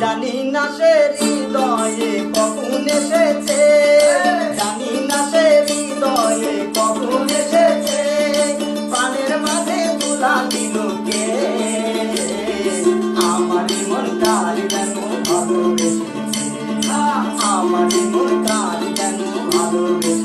জানি না সে হৃদয়ে কখন এসেছে। জানি না সে হৃদয়ে কখন এসেছে। পানের মাঝে তুলা দিল কে? আমার মন কাল কেন ভালোবেসেছে। আমার মন কাল কেন ভালোবেসেছে।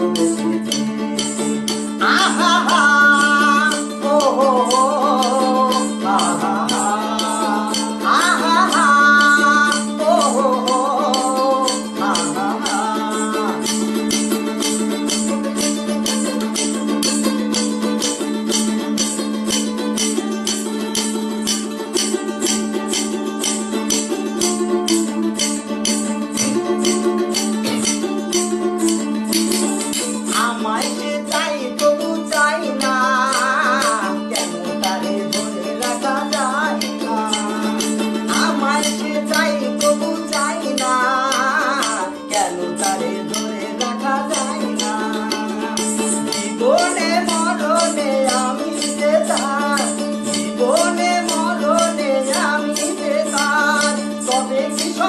Thank you.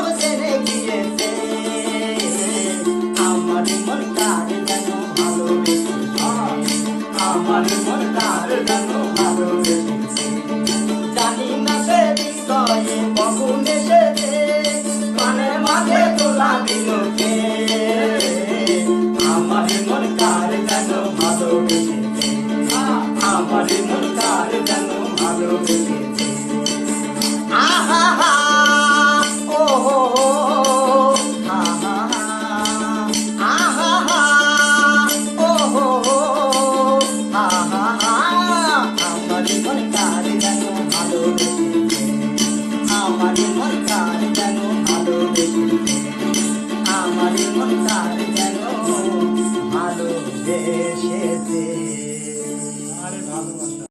সব ছেড়ে গিয়েছে। আমার মন কার যেন ভালোবেসে আমার মন কার জানি না সে বিষয়ে কখনো এসেছে আর ভালোবাসা।